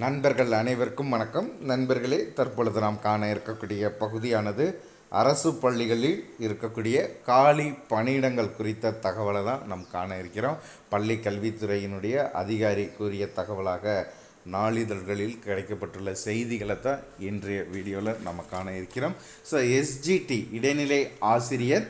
நண்பர்கள் அனைவருக்கும் வணக்கம். நண்பர்களே தற்பொழுது நாம் காண இருக்கக்கூடிய பகுதியானது அரசு பள்ளிகளில் இருக்கக்கூடிய காலி பணியிடங்கள் குறித்த தகவலை தான் நாம் காண இருக்கிறோம். பள்ளி கல்வித்துறையினுடைய அதிகாரி கூறிய தகவலாக நாளிதழ்களில் கிடைக்கப்பட்டுள்ள செய்திகளை தான் இன்றைய வீடியோவில் நம்ம காண இருக்கிறோம். ஸோ எஸ்ஜிடி இடைநிலை ஆசிரியர்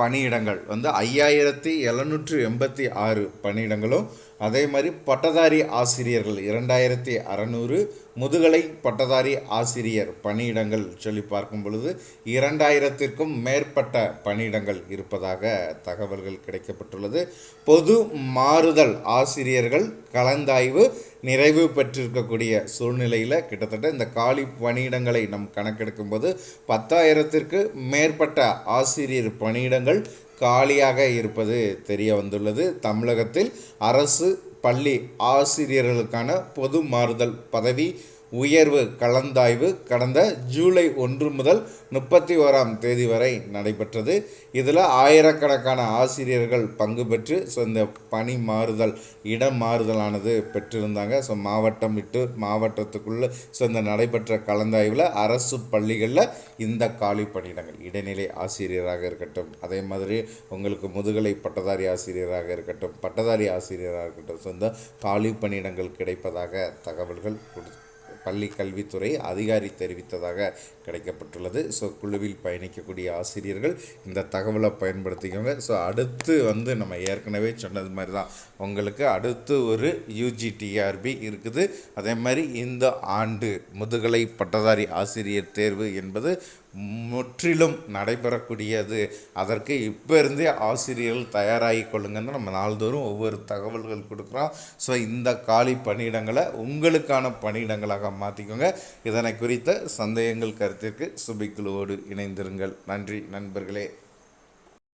பணியிடங்கள் வந்து ஐயாயிரத்தி எழுநூற்று எண்பத்தி ஆறு பணியிடங்களும் அதே மாதிரி பட்டதாரி ஆசிரியர்கள் இரண்டாயிரத்தி அறநூறு முதுகலை பட்டதாரி ஆசிரியர் பணியிடங்கள் சொல்லி பார்க்கும் பொழுது இரண்டாயிரத்திற்கும் மேற்பட்ட பணியிடங்கள் இருப்பதாக தகவல்கள் கிடைக்கப்பட்டுள்ளது. பொது மாறுதல் ஆசிரியர்கள் கலந்தாய்வு நிறைவு பெற்றிருக்கக்கூடிய சூழ்நிலையில் கிட்டத்தட்ட இந்த காலி பணியிடங்களை நம் கணக்கெடுக்கும்போது பத்தாயிரத்திற்கு மேற்பட்ட ஆசிரியர் பணியிடங்கள் காலியாக இருப்பது தெரிய வந்துள்ளது. தமிழகத்தில் அரசு பள்ளி ஆசிரியர்களுக்கான பொது மாறுதல் பதவி உயர்வு கலந்தாய்வு கடந்த ஜூலை ஒன்று முதல் முப்பத்தி ஓராம் தேதி வரை நடைபெற்றது. இதில் ஆயிரக்கணக்கான ஆசிரியர்கள் பங்கு பெற்று ஸோ இந்த பணி மாறுதல் இடம் மாறுதலானது பெற்றிருந்தாங்க. ஸோ மாவட்டம் விட்டு மாவட்டத்துக்குள்ளே ஸோ இந்த நடைபெற்ற கலந்தாய்வில் அரசு பள்ளிகளில் இந்த காலி பணியிடங்கள் இடைநிலை ஆசிரியராக இருக்கட்டும் அதே மாதிரி உங்களுக்கு முதுகலை பட்டதாரி ஆசிரியராக இருக்கட்டும் பட்டதாரி ஆசிரியராக இருக்கட்டும் ஸோ இந்த காலி பணியிடங்கள் கிடைப்பதாக தகவல்கள் கொடுத்து பள்ளி கல்வித்துறை அதிகாரி தெரிவித்ததாக கிடைக்கப்பட்டுள்ளது. ஸோ குழுவில் பயணிக்கக்கூடிய ஆசிரியர்கள் இந்த தகவலை பயன்படுத்திக்கோங்க. ஸோ அடுத்து வந்து நம்ம ஏற்கனவே சொன்னது மாதிரி தான் உங்களுக்கு அடுத்து ஒரு யூஜிடிஆர்பி இருக்குது. அதே மாதிரி இந்த ஆண்டு முதுகலை பட்டதாரி ஆசிரியர் தேர்வு என்பது முற்றிலும் நடைபெறக்கூடியது. அதற்கு இப்போ இருந்தே ஆசிரியர்கள் தயாராகி கொள்ளுங்கன்னு நம்ம நாள்தோறும் ஒவ்வொரு தகவல்கள் கொடுக்குறோம். ஸோ இந்த காலி பணியிடங்களை உங்களுக்கான பணியிடங்களாக மாற்றிக்கோங்க இதனை குறித்த சந்தேகங்கள் கருத்திற்கு சுபிக்குழுவோடு இணைந்திருங்கள். நன்றி நண்பர்களே.